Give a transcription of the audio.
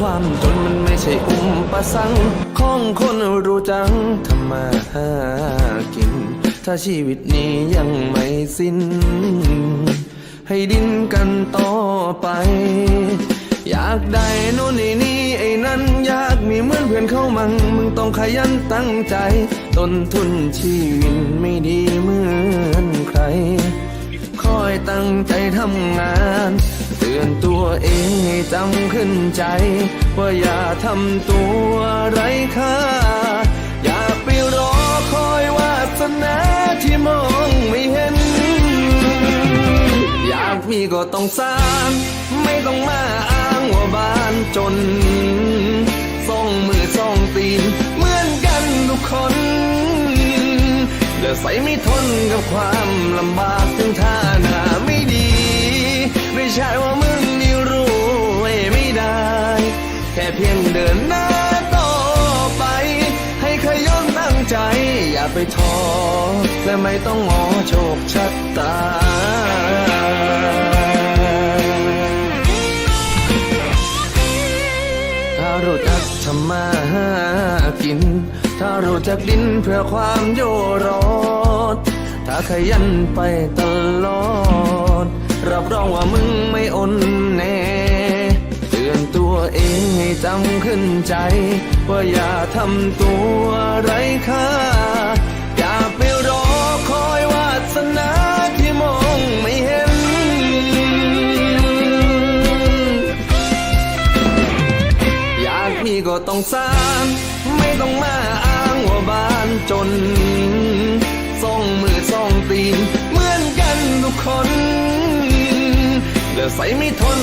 ความจนมันไม่ใช่อุปสรรคของคนรู้จังทำมาหากิน ถ้าชีวิตนี้ยังไม่สิ้น ให้ดิ้นกันต่อไป อยากได้โน่นนี่นี่ไอ้นั่นอยากมีเหมือนเพื่อนเข้ามัง มึงต้องขยันตั้งใจ ต้นทุนชีวิตไม่ดีเหมือนใคร อยตั้งใจทำงานเตือนตัวเองให้จำขึ้นใจ ว่าอย่าทำตัวไร้ค่า อย่าไปรอคอยวาสนาที่มองไม่เห็น อยากมีก็ต้องสร้าง ไม่ต้องมาอ้างว่าบ้านจนสองมือสองตีน เหมือนกันทุกคนเดือใส่ไม่ทนกับความลำบากถึงท่า ไปท้อและไม่ต้องงอโชคชะตา ถ้ารู้จักทำมาหากิน ถ้ารู้จักดินเพื่อความโยรอดถ้าขยันไปตลอด รับรองว่ามึงไม่อน จำขึ้นใจ ว่าอย่าทำตัวไร้ค่า อย่าไปรอคอยวาสนาที่มองไม่เห็น อยากมีก็ต้องสร้าง ไม่ต้องมาอ้างว่าบ้านจนสองมือสองตีนเหมือนกันทุกคนเดือใส่ไม่ทน